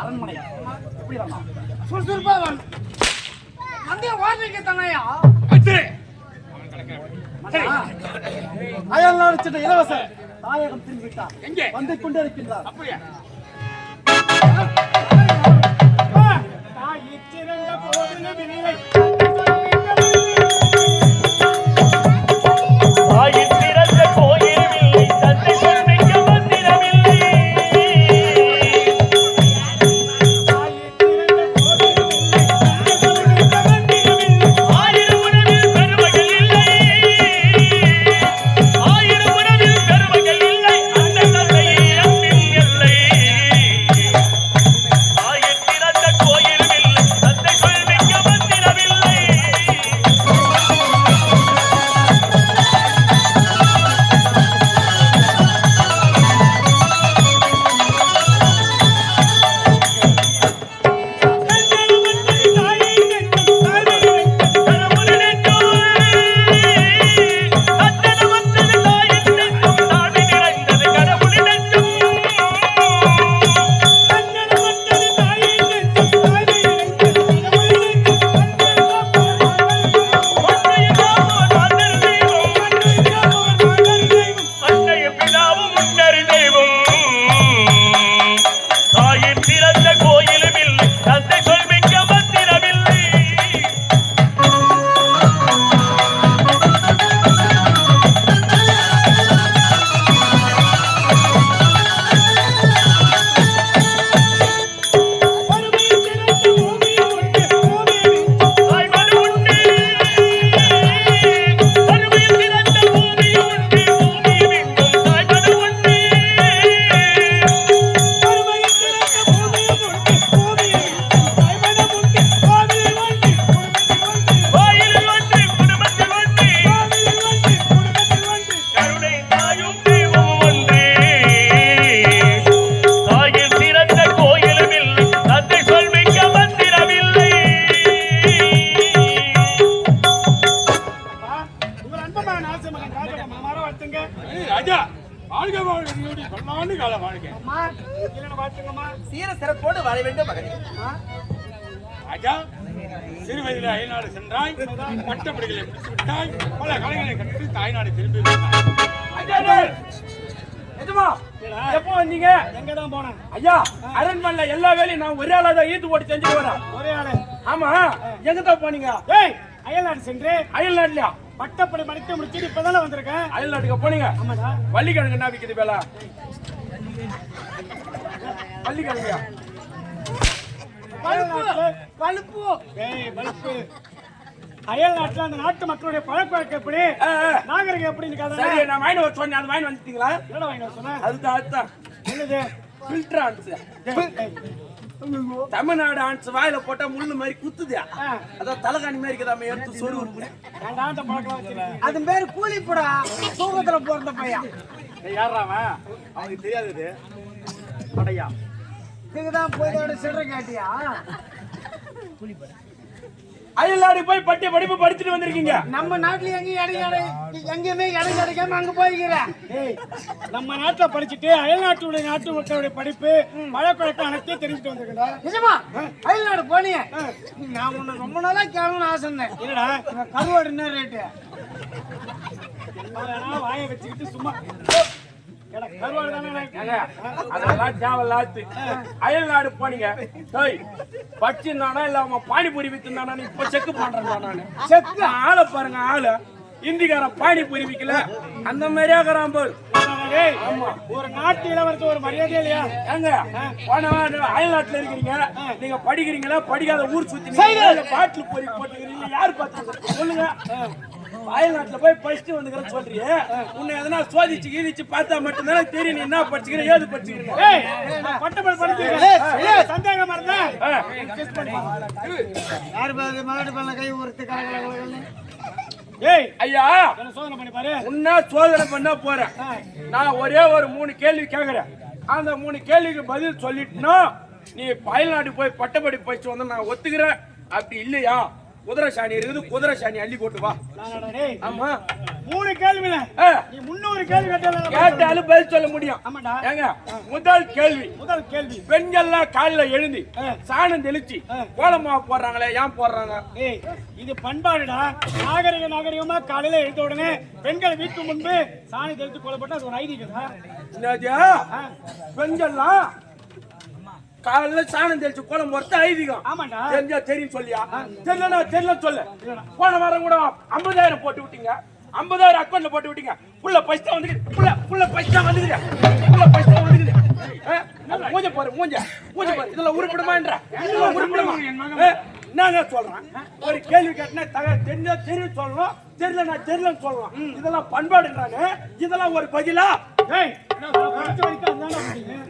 அரண்மனை எப்படி வரலாம் சுறுசுறுப்பா வரணும். அந்த வார்த்தைக்கு தானயா அயல் நாடு சென்ற இளவரசர் தாயகம் திரும்பி விட்டார் எங்கே? வந்து கொண்டிருக்கின்றார். அப்படியா தாயிற்றிருந்த போதின வினை தாயின் பிறந்த கோயிலில்லை தந்தை பட்டப்படிகளை முடித்து விட்டாய் பல கலைகளை கற்று தாய்நாடு திரும்பி எப்போ வந்தீங்க? எங்கதான் போனேன்? ஐயா அரண்மனையில எல்லா வேலையும் நான் ஒரே ஆளா தான் ஈத்து போட்டு செஞ்சு வரேன். ஒரே ஆளு. ஆமா எங்க தான் போனீங்க? ஏய் அயல்நாடு சென்று அயல் நாட்டுலயா பட்டப்படி படித்து முடிச்சுட்டு இப்பதானே வந்திருக்கேன். அயல் நாட்டுக்கு போனீங்க? ஆமாடா. வள்ளிக்கிழங்கு என்ன விக்குது வேலை? வள்ளிக்கிழங்கயா பழுப்பு. ஏய் பழுப்பு. அயல் நாட்டுல அந்த நாட்டு மக்களுடைய பழக்க வழக்கம் எப்படி. நாகரிகம் எப்படின்னு சரி கதை நான் வாங்கி வர சொன்னேன். அது வாங்கி வந்துட்டீங்களா? என்னடா வாங்கி வர சொன்ன? அதுதான் அதுதான். என்னது? ஃபில்டர் ஆன்ஸ் தமிழ்நாடு ஆன்ஸ் வாயில போட்டா முள்ளு மாதிரி குத்துதியா ஆ. அதான் தலைகாணி மாதிரி இருக்குதாம எடுத்து சொருவு அது பேரு கூலிப்படா. தூக்கத்துல பிறந்த பையன். யாரா அவன்? அவனுக்கு தெரியாது இது. அடையா இதுக்குதான் போயோட சில்லறை காட்டியா? அயல்நாடு போய் பட்டி படிப்பு படிச்சுட்டு வந்திருக்கீங்க. நம்ம நாட்டுல எங்கேயும் எங்கேயுமே இடம் கிடைக்காம அங்க போய்க்கிறேன் ஏய் நம்ம நாட்டுல படிச்சுட்டு அயல் நாட்டுடைய நாட்டு மக்களுடைய படிப்பு பழக்க வழக்கம் அனைத்தையும் தெரிஞ்சுட்டு வந்திருக்கா நிஜமா? அயல்நாடு போனியே. நான் உன்னை ரொம்ப நாளா கேட்கணும்னு ஆசை இருந்தேன். இவன் கருவாடு என்ன ரேட்டு வாயை வச்சுக்கிட்டு சும்மா அதெல்லாம் தேவையில்லாது அயல்நாடு போனீங்க. டேய் படிச்சிருந்தானா இல்ல அவன் பானிபூரி வித்துனானா இப்ப செக் பண்றேன் நானு. செக் ஆளை பாருங்க ஆளு. இந்திக்காரன் பானிபூரி விக்கல. அந்த மாதிரியா இருக்கிறான் போல் ஒரு நாட்டு இளவரசர் ஒரு மரியாதை இல்லையா? ஏங்க போன அயல்நாட்டுல இருக்கிறீங்க. நீங்க படிக்கிறீங்களா? படிக்காத ஊர் சுத்தி பாட்டில் பொறி போட்டுக்கிறீங்க யாரு பார்த்து சொல்லுங்க. அயல்நாட்டுல போய் படிச்சுட்டு வந்துக்கிறேன்னு சொல்றியே. உன்னை எதனா சோதிச்சு கீதிச்சு பார்த்தா மட்டும்தானே தெரியும். நீ என்ன படிச்சுக்கிற ஏது படிச்சுக்கிறீங்க பட்டப்படி படிச்சிருக்கேன். சந்தேகமா இருந்தா. யாரு பாரு? மாடு பண்ண கை ஒருத்து கலகலகலன்னு ஏய் ஐயா. என்ன சோதனை பண்ணி பாரு? உன்ன சோதனை பண்ண போறேன். நான் ஒரே ஒரு மூணு கேள்வி கேக்குறேன். அந்த மூணு கேள்விக்கு பதில் சொல்லிட்டுனா நீ அயல்நாடு போய் பட்டப்படி படிச்சு வந்தா நான் ஒத்துக்கிறேன். அப்படி இல்லையா? குதிரை சாணி இருக்குது குதிரை சாணி அள்ளி போட்டு வா. ஆமா. மூணு கேள்வில நீ முன்னூறு கேள்வி கேட்டாலும் பதில் சொல்ல முடியும். ஆமாடா. ஏங்க முதல் கேள்வி. முதல் கேள்வி. பெண்கள்லாம் காலையில எழுந்தி. சாணம் தெளிச்சு ஆ. கோலமாவு போடுறாங்களே ஏன் போடுறாங்க? இது பண்பாடுடா. நாகரிக நாகரிகமா காலையில எழுந்த உடனே பெண்கள் வீட்டு முன்பு சாணி தெளித்து கொல்லப்பட்டு அது ஒரு ஆ, பெண்கள்லாம் காலையில சாணம் தெளிச்சு கோலம் போறது ஐதீகம். ஆமாண்டா. தெரிஞ்சா தெரியும் சொல்லியா? தெரியலனா தெரியல சொல்லு. போன வாரம் கூட ஐம்பதாயிரம் போட்டு விட்டீங்க. ஐம்பதாயிரம் அக்கௌண்ட்ல போட்டு விட்டீங்க. புள்ள பைசா வந்துக்குது. புள்ள புள்ள பைசா வந்துக்குது. புள்ள பைசா வந்துக்குது. மூஞ்ச பாரு மூஞ்ச. மூஞ்ச பாரு. இதுல உருப்பிடுமான்ற. இதுல உருப்பிடுமா? என்னங்க சொல்றேன்? ஒரு கேள்வி கேட்டனா தக தெரிஞ்சா தெரியும் சொல்லணும். தெரியல நான் தெரியலன்னு சொல்லலாம் இதெல்லாம் பண்பாடுன்றாங்க இதெல்லாம் ஒரு பதிலா? ஏய்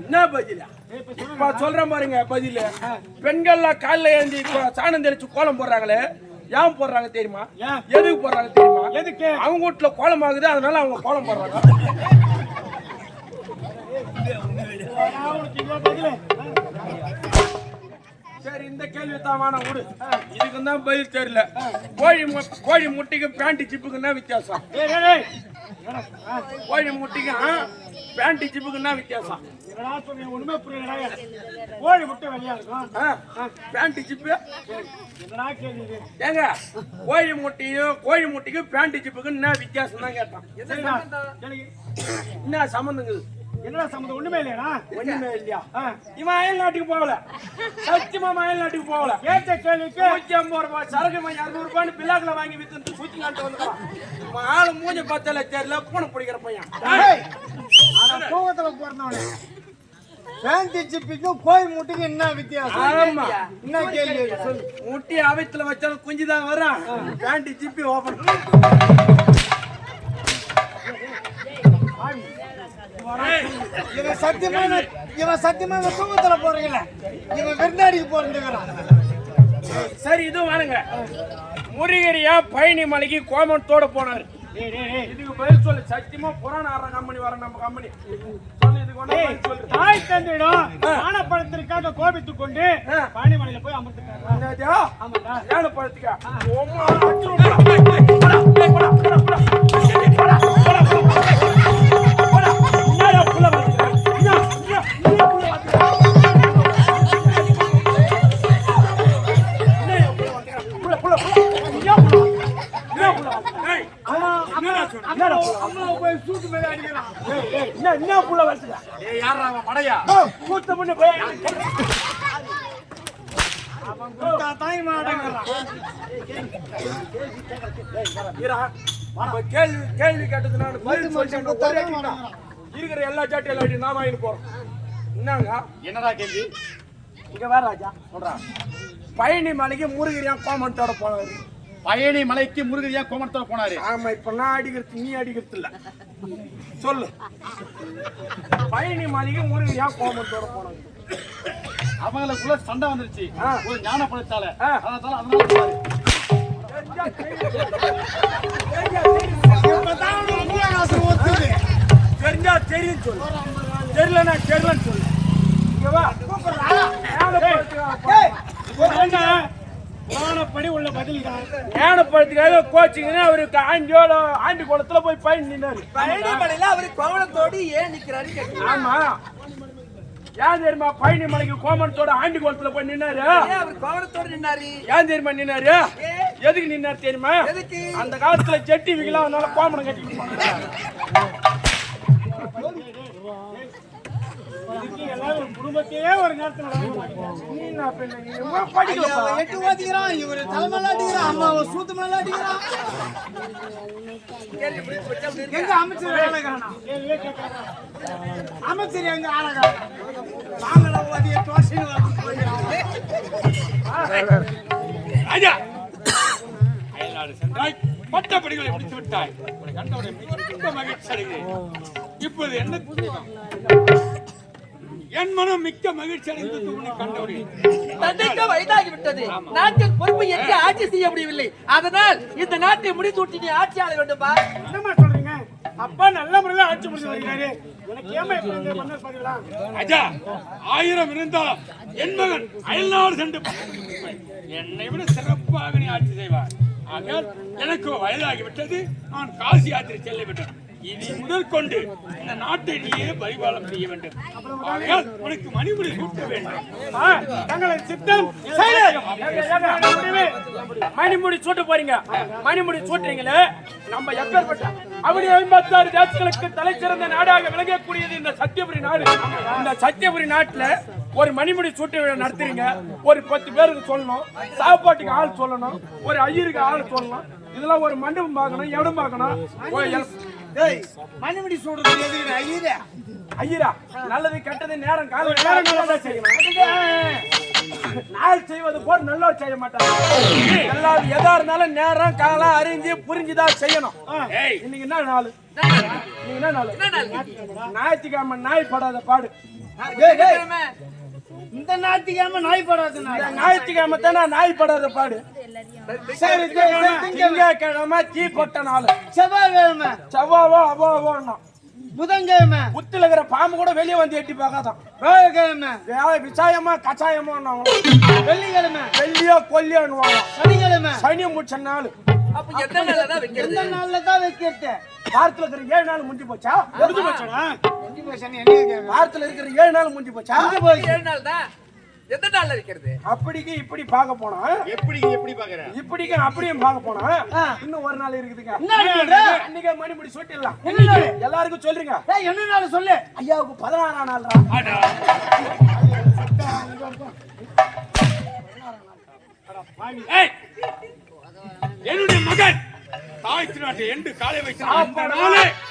என்ன பதிலா? இப்ப சொல்றேன் பாருங்க பதில். பெண்கள்லாம் காலைல கோ- சாணம் தெளிச்சு கோலம் போடுறாங்களே ஏன் போடுறாங்க தெரியுமா? எதுக்கு போடுறாங்க தெரியுமா? எதுக்கு? அவங்க வீட்டுல கோலம் ஆகுது அதனால அவங்க கோலம் போடுறாங்க. சரி இந்த கேள்வி வேணாம் விடு. இதுக்கு தான் பதில் தெரியல. கோழி கோழி முட்டைக்கு பேண்ட் ஜிப்புக்கு என்ன வித்தியாசம் கோழி முட்டைக்கு பேண்ட் ஜிப்புக்கு என்ன வித்தியாசம்? ஒண்ணுமே புரியலடா. கோழி முட்டை வெள்ளையா இருக்கும்? Pant zip? ஏங்க கோழி முட்டையும் கோழி முட்டைக்கும் பேண்ட் ஜிப்புக்கு என்ன வித்தியாசம் தான் கேட்டான் என்ன சம்மந்தங்குது என்னடா சம்மந்தம்? ஒண்ணுமே இல்லையாடா? ஒண்ணுமே இல்லையா? இவன் அயல் நாட்டுக்கு போகல. சத்தியமா அயல் நாட்டுக்கு போகல. கேட்ட கேள்விக்கு நூத்தி ஐம்பது ரூபாய் சரக்கு மணி அறுநூறு ரூபாய்னு பிள்ளாக்களை வாங்கி வித்து சுத்தி காட்டு வந்துக்கலாம் இவன் ஆளு மூஞ்ச பார்த்தால தெரியல பூனை பிடிக்கிற பையன். தூக்கத்துல பிறந்தவனே பேண்ட் சிப்பிக்கும் கோயில் முட்டைக்கும் என்ன வித்தியாசம்? என்ன கேள்வி? சொல்லு. முட்டி அவயத்துல வச்சாலும் குஞ்சு தான் வரும் பேண்ட் ஜிப்பி ஓபன் இவன் சத்தியமா இவன் சத்தியமா இவன் தூக்கத்துல போறீங்கள. இவன் விருந்தாடிக்கு போறதுங்கிறான் சரி இதுவும் வாருங்க. முருகரியா பழனி மலைக்கு கோமத்தோட போனாரு. இதுக்கு பதில் சொல்லு. சத்தியமா புராண ஆடுற கம்பெனி வர நம்ம கம்பெனி. தாய் தந்தையிடம் ஆனப்பழத்திற்காக கோபித்துக் கொண்டு. பழனிமலையில போய் ஏழு பழத்துக்கா சூட்டு மேல அடிக்கிறான் ஏய், ஏய், என்ன, என்ன புள்ள வளர்த்துக்கிற? ஏய் யாரா அவன் மடையா? கூத்த முன்ன போய் தாய் மாட்டேங்கிறான் அப்ப கேள்வி கேள்வி கேட்டது நான் பதில் சொல்லிட்டேன். ஒரே. இருக்கிற எல்லா சாட்டியும் எல்லா நான் வாங்கிட்டு போறேன். என்னங்க? என்னடா கேள்வி? இங்க வேற ராஜா. சொல்றா. பழனி மலைக்கு முருகரியான் கோமண்டோட போனாரு பழனி மலைக்கு முருகரியா கோமரத்தோட போனாரு. ஆமா இப்ப நான் அடிக்கிறது நீ அடிக்கிறது இல்ல சொல்லு பழனி மலைக்கு முருகரியான் கோமண்டோட போனாரு அவங்களுக்குள்ள சண்டை வந்துருச்சு. ஒரு ஞான பழத்தால. அதனால அதனால தெரிஞ்சா தெரியும் சொல்லு தெரியலனா தெரியலன்னு சொல்லு இங்க புராணப்படி உள்ள பதில் தான். ஞானப்பழத்துக்காக கோச்சிங்கன்னா அவருக்கு ஆண்டியோட ஆண்டி குளத்துல போய் பயன் நின்னாரு. பழனி மலையில அவரு கோவணத்தோடு ஏன் நிக்கிறாரு ஆமா. ஏன் தெரியுமா பழனி மலைக்கு கோமணத்தோட ஆண்டி போய் நின்னாரு? அவர் கோவணத்தோடு நின்னாரு? ஏன் தெரியுமா நின்னாரு? எதுக்கு நின்னாரு தெரியுமா? எதுக்கு? அந்த காலத்துல ஜெட்டி விக்கலாம் அதனால கோமணம் கட்டிட்டு போனாங்க. இதுக்கு எல்லாரும் ஒரு குடும்பத்தையே ஒரு நேரத்தில் எட்டு ஓதிக்கிறான் இவரு தலைமையில அடிக்கிறான் அம்மாவை சூத்து மேல அடிக்கிறான் எங்க அமைச்சர் கேட்கறாங்க அமைச்சர் எங்க ஆளை காணோம் நாங்கள ஓதிய அயல்நாடு சென்றாய் பட்டப்படிகளை முடித்து விட்டாய். உன்னை கண்டவுடன் மிக்க மகிழ்ச்சி அடைகிறேன். இப்போது என்ன? என் மனம் மிக்க மகிழ்ச்சி அடைந்தது உன்னை கண்டவுடன். தந்தைக்கு வயதாகி விட்டது நாட்டின் பொறுப்பு ஏற்று ஆட்சி செய்ய முடியவில்லை. அதனால் இந்த நாட்டை முடித்தூட்டி நீ ஆட்சி ஆள வேண்டும்பா என்னம்மா சொல்றீங்க? அப்பா நல்ல முறையில் ஆட்சி புரிஞ்சு வருகிறாரு எனக்கு ஏமா இப்ப இந்த மன்னர் ராஜா ஆயிரம் இருந்தாலும் என் மகன் அயல்நாடு சென்று என்னை விட சிறப்பாக நீ ஆட்சி செய்வார் ஆகையால் எனக்கு வயதாகிவிட்டது. நான் காசி யாத்திரை செல்ல வேண்டும் இனி முதல் கொண்டு இந்த நாட்டை நீயே பரிபாலம் செய்ய வேண்டும். ஆகையால் உனக்கு மணிமுடி சூட்ட வேண்டும். தங்களது சித்தம் மணிமுடி சூட்ட போறீங்க. மணிமுடி சூட்டுறீங்களே? நம்ம எப்பேற்பட்ட அப்படி ஐம்பத்தாறு தேசங்களுக்கு தலை சிறந்த நாடாக விளங்கக்கூடியது இந்த சத்தியபுரி நாடு. இந்த சத்தியபுரி நாட்டுல ஒரு மணிமுடி சூட்டு விழா நடத்துறீங்க. ஒரு பத்து பேருக்கு சொல்லணும். சாப்பாட்டுக்கு ஆள் சொல்லணும். ஒரு ஐயருக்கு ஆள் சொல்லணும். இதெல்லாம் ஒரு மண்டபம் பார்க்கணும் இடம் பார்க்கணும். மணிமுடி சூடுறது எதுக்கு ஐயரே? ஐயரா நல்லது கெட்டது நேரம் காலம் நேரம் நல்லதா செய்யணும். நாள் செய்வது போல் நல்லோர் செய்ய மாட்டாங்க. எல்லாரும் எதா இருந்தாலும் நேரம் காலம் அறிஞ்சு புரிஞ்சுதான் செய்யணும். ஏய் இன்னைக்கு என்ன நாள்? இன்னைக்கு என்ன நாள்? ஞாயிற்றுக்கிழமை. நாய் படாத பாடு. இந்த நாட்டுக்காம நாய் படாத ஞாயிற்றுக்கிழமை தானே நாய் படாத பாடு. திங்கக்கிழமை தீ போட்ட நாள். செவ்வாய்க்கிழமை. செவ்வாவோ அவ்வாவோன்னா புதன்கிழமை. புத்துல இருக்கிற பாம்பு கூட வெளியே வந்து எட்டி பார்க்காதான். வியாழக்கிழமை. வே- விசாயமா கச்சாயமா வெள்ளிக்கிழமை. வெள்ளியோ கொல்லியோன்னு சனிக்கிழமை. சனி முடிச்ச நாள். அப்ப எத்தனை நாள்ல தான் வைக்கிறது? எந்த நாள்ல தான் வைக்கிறது? வாரத்துல இருக்கிற ஏழு நாள் முடிஞ்சு போச்சா? முடிஞ்சு வாரத்துல இருக்கிற ஏழு நாள் முடிஞ்சு போச்சா? ஏழு நாள் தான் எந்த நாள்ல வைக்கிறது? அப்படிக்கு இப்படி பார்க்க போனா. எப்படி எப்படி பாக்குற இப்படிக்கு அப்படியும் பார்க்க போனா. ஆ. இன்னும் ஒரு நாள் இருக்குதுங்க. நாளு? அன்னைக்கு மணி முடி சொல்லிடலாம் என்ன நாளு? எல்லாருக்கும் சொல்றீங்க டேய் என்ன நாள் சொல்லு? ஐயாவுக்கு பதினாறாம் ஏய் என்னுடைய மகன். தாய் திருநாட்டை என்று காலை வைத்த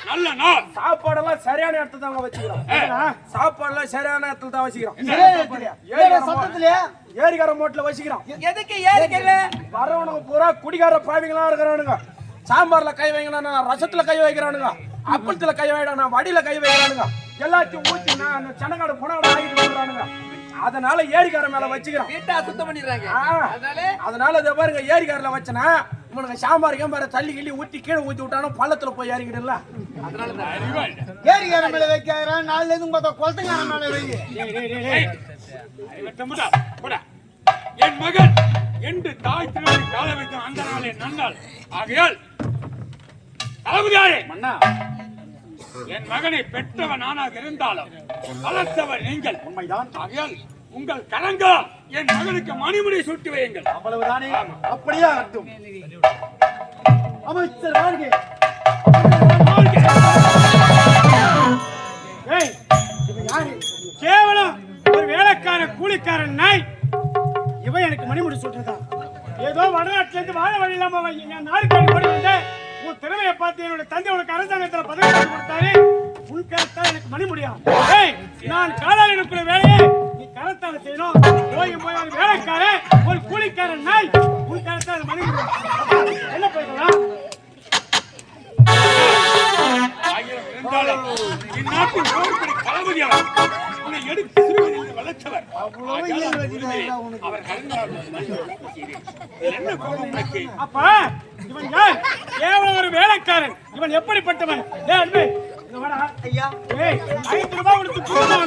நல்ல நாள். சாப்பாடெல்லாம் சரியான இடத்துல தாங்க வச்சுக்கிறோம். சாப்பாடெல்லாம் சரியான இடத்துல தான் வச்சுக்கிறோம். ஏழு சத்தத்திலயா? ஏரிக்கார மோட்ல வச்சுக்கிறோம். எதுக்கு ஏறிக்கல வரவனுங்க பூரா குடிகார பாவிங்களா இருக்கிறானுங்க. சாம்பார்ல கை வைங்கனா ரசத்துல கை வைக்கிறானுங்க. அப்பளத்துல கை வைக்கிறானா வடியில கை வைக்கிறானுங்க. எல்லாத்தையும் ஊத்தி நான் செனகாடு புனகாடு ஆகிட்டு வந்துடுறானுங்க. அதனால ஏரிக்கார மேல வச்சுக்கிறோம். வீட்டை அசுத்தம் பண்ணிடுறாங்க. அதனால? இதை பாருங்க ஏரிக்காரில் வச்சனா இவனுங்க சாம்பார் கேம்பார தள்ளி கிள்ளி ஊத்தி கீழே ஊத்தி விட்டானோ பள்ளத்துல போய் ஏறிக்கிடல. ஏரிக்கார மேல வைக்கிறான் நாலுல இருந்து பார்த்தா குளத்துக்கார மேல வை டேய், டேய், டேய், டேய். வெட்டமுடா, போடா. என் மகன் என்று தாய் திருநாளை காலை வைத்த அந்த நாளே நன்னாள் ஆகையால் தளபதியாரே மன்னா என் மகனை பெற்றவன் நானாக இருந்தாலும் வளர்த்தவர் நீங்கள் உண்மைதான் ஆகையால் உங்கள் கரங்கா என் மகனுக்கு மணிமுடி சூட்டி வையுங்கள். அவ்வளவுதானே? அப்படியே ஆகட்டும். அமைச்சர் வாழ்க ஏய், இவன் யாரு? கேவலம் ஒரு வேலைக்கார கூலிக்காரன் நாய். இவன் எனக்கு மணிமுடி சொல்றதா ஏதோ வடநாட்டுல இருந்து வாழ வழி இல்லாம நாடுகாரி ஓடி வந்தேன் உன் திறமையை பார்த்து என்னோட தந்தை உனக்கு அரசாங்கத்துல பதவி கொடுத்தாரு. உன் கருத்தால் எனக்கு மணிமுடியா ஏய் நான் காலாளினுக்குள்ள வேலையை நீ கரத்தால செய்யணும். போய் போய் ஒரு வேலைக்காரன் ஒரு கூலிக்காரன் நாய் உன் கரத்தால் மணிமுடியா என்ன இருந்தாலும் இந்நாட்டின் போர்ப்படை தளபதியார் உன்னை எடுத்து சிறுவனில் வளர்த்தவர். அவர் என்ன கோபம் உனக்கு? அப்பா இவன் யார்? கேவலம் ஒரு வேலைக்காரன். இவன் எப்படிப்பட்டவன்? ஏய் அன்பே ஐயா. ஐந்து ரூபாய் கொடுத்து கொடுத்தாங்க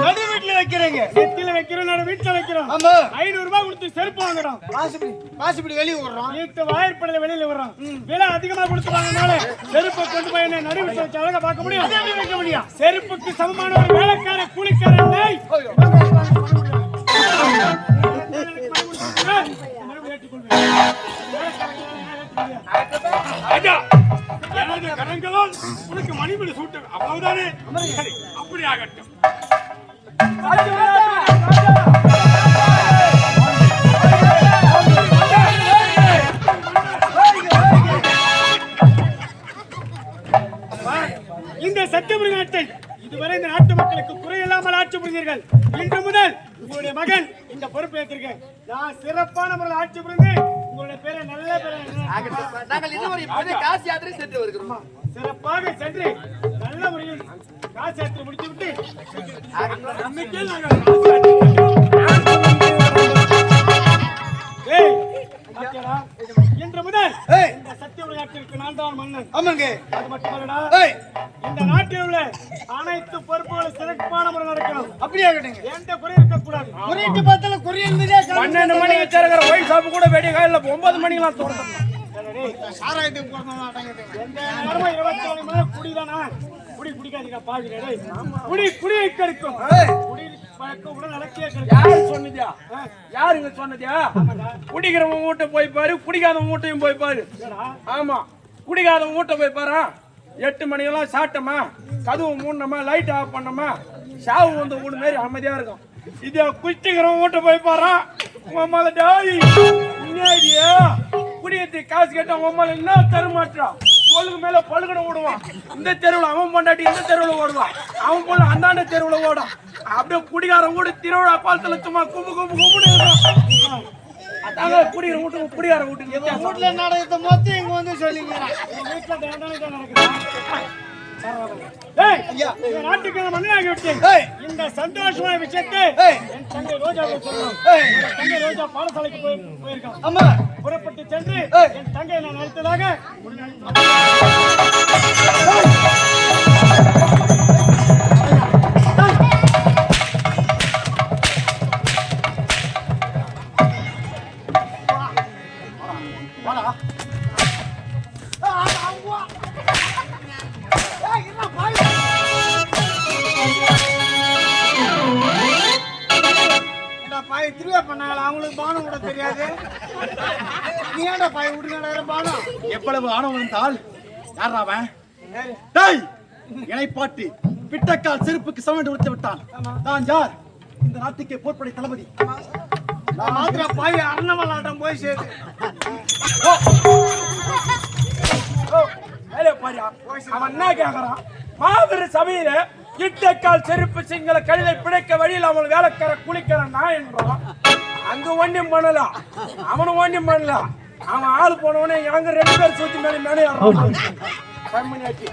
நடு வீட்டுல வைக்கிறீங்க நெத்தில வைக்கிறோம் நடு வீட்டுல வைக்கிறோம் ஆமா ஐநூறு ரூபாய் கொடுத்து செருப்பு வாங்குறோம் வாசிப்படி வாசிப்படி வெளியே விடுறோம் வீட்டு வாயிற்படையில வெளியில வர்றோம் விலை அதிகமா கொடுத்து வாங்கினால செருப்பை கொண்டு போய் என்ன நடு வீட்டுல வச்சு அழகா பார்க்க முடியும். எப்படி வைக்க முடியும்? செருப்புக்கு சமமான ஒரு வேலைக்கார கூலிக்காரன் ராஜா எனது கரங்களால் உனக்கு மணிமணி சூட்ட அவ்வளவுதானே? சரி அப்படி ஆகட்டும் சிறப்பான முறையில் ஆட்சி புரிந்து உங்களுடைய பேரை நல்ல பேரை நாங்கள் இதுவரை இப்போதே காசி யாத்திரை சென்று வருகிறோம். சிறப்பாக சென்று நல்ல முறையில் காசு ஏற்றி முடித்து விட்டு நாங்கள் இன்று முதல் ஏய். இந்த சத்திய விளையாட்டில் நாட்டுக்கு நான் தான் மன்னன். ஆமாங்க. அது மட்டுமல்லடா இந்த நாட்டில் உள்ள அனைத்து பொறுப்புகளும் சிறப்பான முறை நடக்கணும். அப்படியே ஆகட்டுங்க எந்த குறை இருக்கக்கூடாது. குறியிட்டு பார்த்தால குறி இருந்ததே பன்னெண்டு மணிக்கு திறக்கிற ஒயின் ஷாப்பு கூட வெடிய காலையில் ஒன்பது மணிக்கெல்லாம் திறந்துடணும். சாராயத்துக்கு மாட்டாங்க எந்த நேரமும் இருபத்தி நாலு மணி நேரம் குடிதானா? குடி குடிக்காதீங்க பாவிகளே குடி குடியை கெடுக்கும். குடி பழக்கம் நடக்கிய கெடுக்கும் யாரு சொன்னதியா யாருங்க சொன்னதியா குடிக்கிறவன் வீட்டை போய் பாரு குடிக்காதவன் வீட்டையும் போய் பாரு. ஆமா குடிக்காதவன் வீட்டை போய் பாரு. எட்டு மணிக்கெல்லாம் சாப்பிட்டோமா? கதவு மூடணுமா? லைட் ஆஃப் பண்ணோமா சாவு வந்த வீடு மாரி அமைதியா இருக்கும். இது குடிக்கிறவன் வீட்டை போய் பாரு. உன் மேல டாய் குடியத்துக்கு காசு கேட்டா உன் மேல என்ன தருமாட்டான் பொழுது மேல பழுகட ஓடுவான். இந்த தெருவுல அவன் பொண்டாட்டி இந்த தெருவுல ஓடுவான். அவன் பொண்ணு அந்தாண்ட தெருவுல ஓடும். அப்படியே குடிகாரன் கூட திருவிழா பாலத்துல சும்மா கும்பு கும்பு கும்புன்னு இருக்கும் அதாங்க குடிக்கிற வீட்டுக்கு குடிகார வீட்டுக்கு வீட்டுல நாடகத்தை மொத்தம் இங்க வந்து சொல்லிங்கிறான் வீட்டுல ஏய், இந்த சந்தோஷமான விஷயத்தை. என் தங்கை ரோஜாவை சொல்லணும் தங்கை ரோஜா பாடசாலைக்கு போயிருக்கான். ஆமா. புறப்பட்டு சென்று. என் தங்கையை நான் அழைத்ததாக பாய் திருவிழா பண்ணாங்களா? அவங்களுக்கு பானம் கூட தெரியாது. நீ ஏன்டா பாய் விடுங்க பானம். எவ்வளவு ஆணவம் இருந்தால்? யார் அவன்? டேய் இணைப்பாட்டி பிட்டக்கால் செருப்புக்கு சமண்டு விடுத்து விட்டான். நான் யார்? இந்த நாட்டுக்கே போர்ப்படை தளபதி. நான் மாத்திர பாய் அண்ணமலாட்டம் போய் சேரு. வேலையை பாரியா அவன் என்ன கேக்குறான்? மாபெரும் சபையில இட்டக்கால் செருப்பு சிங்கள கழுதை பிழைக்க வழியில் அவன் வேலைக்கார குளிக்கிற நான் என்றான். அங்க ஒண்ணும் பண்ணல. அவனும் ஒண்ணும் பண்ணல. அவன் ஆள் போனவனே எங்க ரெண்டு பேர் சுத்தி மேலே மேலே ஏறான் கண்மணி ஆச்சு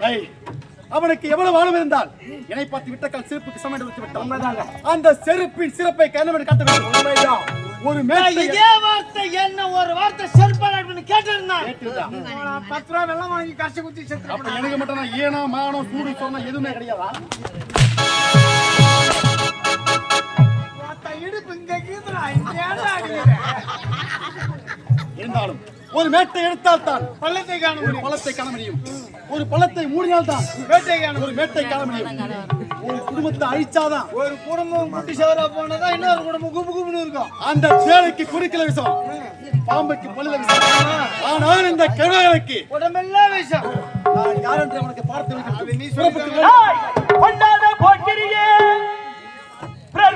டேய் அவனுக்கு எவ்வளவு ஆணவம் இருந்தால் இணைப்பாட்டி விட்டக்கால் செருப்புக்கு சமண்டு விடுத்து விட்டான் அந்த செருப்பின் சிறப்பை கண்ணவன் காட்ட வேண்டும். உண்மைதான். ஒரு இதே வார்த்தை என்ன ஒரு வார்த்தை செருப்பாடு கேட்டிருந்தான் கேட்டிருந்தான். பத்து ரூபா வெள்ளம் வாங்கி கஷ்ட குத்தி செத்து எனக்கு மட்டும் ஏனோ மானோ சூடு சொன்னா எதுவுமே கிடையாதா? ஒரு மேட்டை எடுத்தால் தான் பள்ளத்தை காண ஒரு முடியும். பழத்தை காண முடியும். ஒரு பழத்தை மூடினால் தான் வேட்டை காண ஒரு மேட்டை காண முடியும். ஒரு குடும்பத்தை அழிச்சாதான் ஒரு குடும்பம் குட்டி சவரா போனதா இன்னொரு குடும்பம் குபு குபுன்னு இருக்கும். அந்த சேலைக்கு குறுக்கல விஷம் பாம்புக்கு பல்லுல விஷம். ஆனால் இந்த கிழவனுக்கு உடம்பெல்லாம் விஷம். நான் யார் என்று அவனுக்கு பார்த்து நீ சொல்லி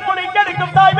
குடி கெடுக்கும் தாய்